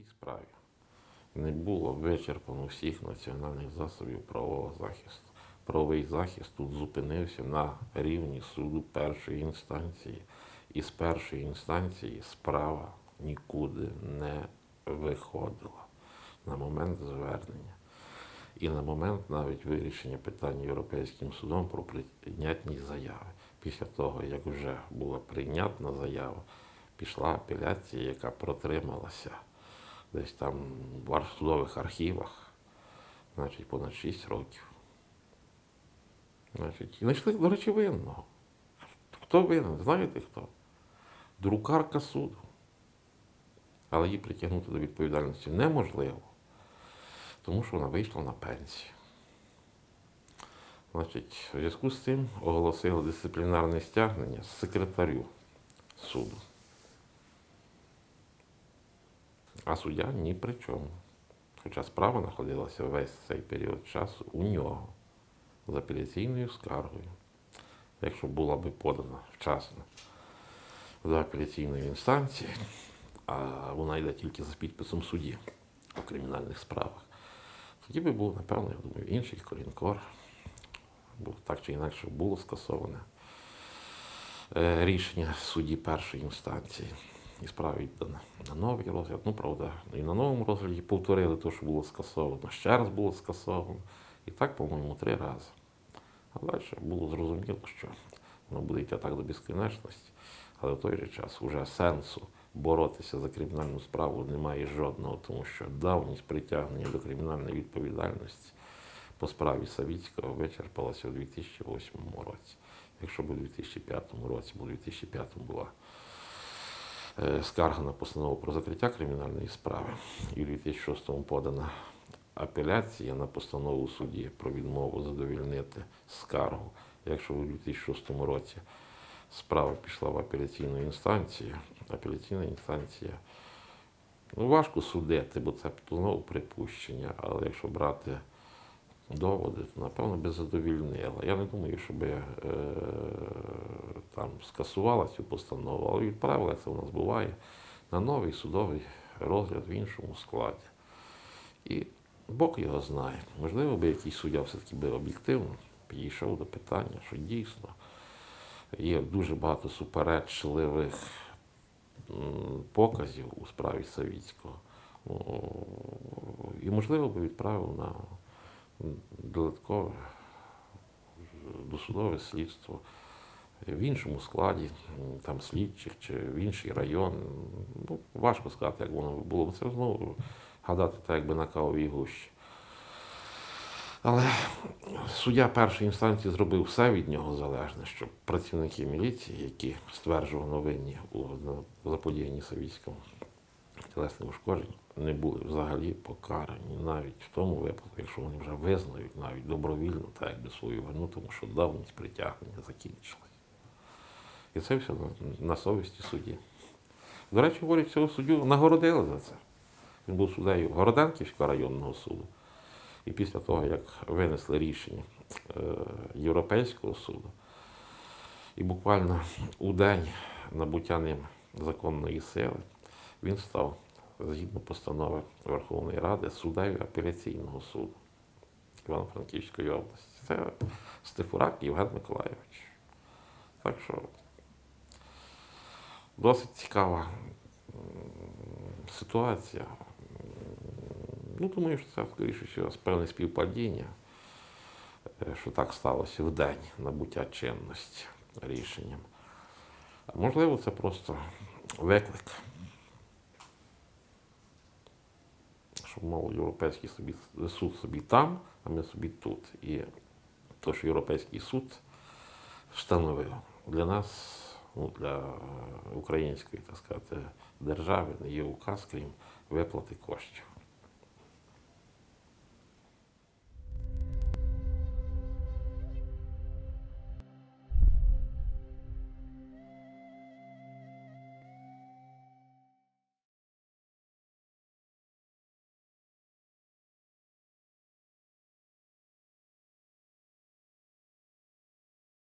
цій справі не було вичерпано всіх національних засобів правового захисту. Правовий захист тут зупинився на рівні суду першої інстанції. І з першої інстанції справа нікуди не виходила на момент звернення. І на момент навіть вирішення питання Європейським судом про прийнятність заяви. Після того, як вже була прийнятна заява, пішла апеляція, яка протрималася десь там в судових архівах, значить, понад 6 років. Значить, знайшли, до речі, винного. Хто винен? Знаєте хто? Друкарка суду. Але її притягнути до відповідальності неможливо, тому що вона вийшла на пенсію. Значить, в зв'язку з цим оголосили дисциплінарне стягнення секретарю суду. А суддя ні при чому. Хоча справа знаходилася весь цей період часу у нього з апеляційною скаргою. Якщо була би подана вчасно до апеляційної інстанції, а вона йде тільки за підписом судді у кримінальних справах, тоді би був, напевно, я думаю, інший корінкор, бо так чи інакше було скасоване е, рішення судді першої інстанції. І віддана на новий розгляд. Ну, правда, і на новому розгляді повторили те, що було скасовано, ще раз було скасовано. І так, по-моєму, три рази. А далі було зрозуміло, що воно буде йти так до безкінечності, але в той же час вже сенсу боротися за кримінальну справу немає жодного, тому що давність притягнення до кримінальної відповідальності по справі Савіцького вичерпалася у 2008 році. Якщо б у 2005 році, бо у 2005 була скарга на постанову про закриття кримінальної справи, і у 2006 подана апеляція на постанову судді про відмову задовільнити скаргу. Якщо у 2006 році справа пішла в апеляційну інстанцію, апеляційна інстанція ну, важко судити, бо це знову припущення, але якщо брати доводи, то напевно би задовільнила. Я не думаю, щоб е, там скасувала цю постанову, але відправила це у нас буває на новий судовий розгляд в іншому складі. І Бог його знає. Можливо, би якийсь суддя все-таки би об'єктивно підійшов до питання, що дійсно є дуже багато суперечливих показів у справі Савіцького. І, можливо, би відправив на додаткове досудове слідство в іншому складі, там слідчих чи в інший район. Ну, важко сказати, як воно було. Бо Це знову гадати так, якби на кавовій гущі. Але суддя першої інстанції зробив все від нього залежне, щоб працівники міліції, які стверджувано винні у заподіянні Савійському тілесних ушкоджень, не були взагалі покарані навіть в тому випадку, якщо вони вже визнають навіть добровільно, так якби свою вину, тому що давність притягнення закінчилась. І це все на, совісті судді. До речі, говорять, цього суддю нагородили за це. Він був суддею Городенківського районного суду. І після того, як винесли рішення е, Європейського суду, і буквально у день набуття ним законної сили, він став, згідно постанови Верховної Ради, суддею апеляційного суду Івано-Франківської області. Це Стефурак Євген Миколайович. Так що досить цікава ситуація. Ну, думаю, що це, скоріше всього, певне співпадіння, е, що так сталося в день набуття чинності рішенням. Можливо, це просто виклик. Що, мов, Європейський собі, суд собі там, а ми собі тут. І то, що Європейський суд встановив для нас, ну, для української, так сказати, держави, не є указ, крім виплати коштів.